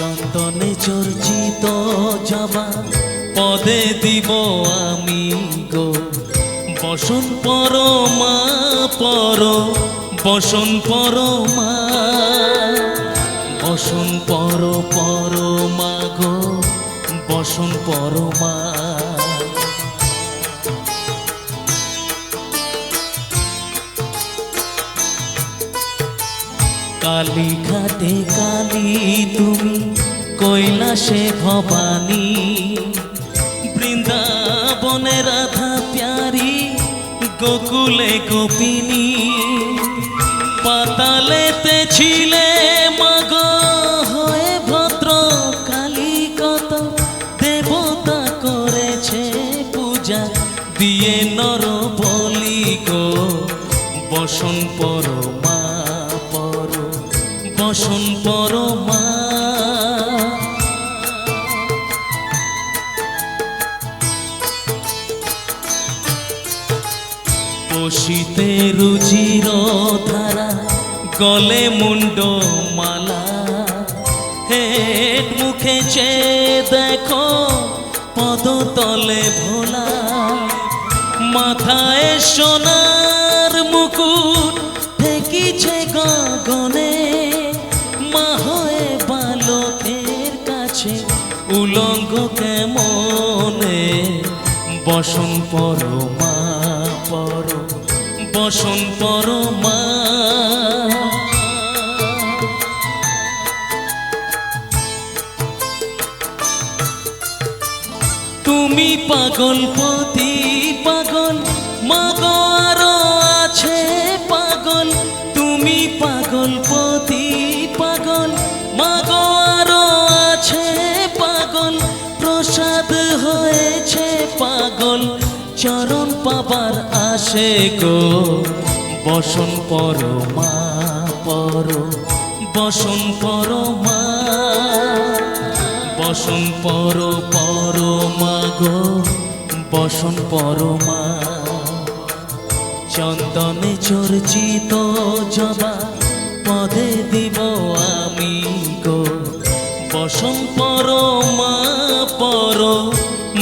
চন্দনে চর্চিত যাবা পদে দিব আমি গো। বসন পরমা, পর, বসন পরমা, বসন পর, পরমা গো, বসন পরমা। কালী ঘাটে কালী তুমি, কৈলাসে ভবানী। বৃন্দাবনে রাধা প্যারি, গোকুলে গোপিনী। পাতালেতে ছিলে মাগ হয়ে ভদ্র কালী কত, দেবতা করেছে পূজা, দিয়ে নর বলি গো। বসন পরমা পর বসন পরমা। বসিতে রুজির ধারা, গলে মুন্ড মালা। হেট মুখে চে দেখো পদতলে ভোলা। মাথায় সোনার উলঙ্গ কেমনে বসন পরমা পর বসন পরমা। তুমি পাগল পতি পাগল মাগো প্রসাদ হয়েছে পাগল, চরণ পাবার আসে গো। বসন পরমা পর, বসন পরমা বসন পর পরমা গো, বসন পরমা চন্দনে চর্চিত জবা পদে দিব আমি গো। বসন পরমা পর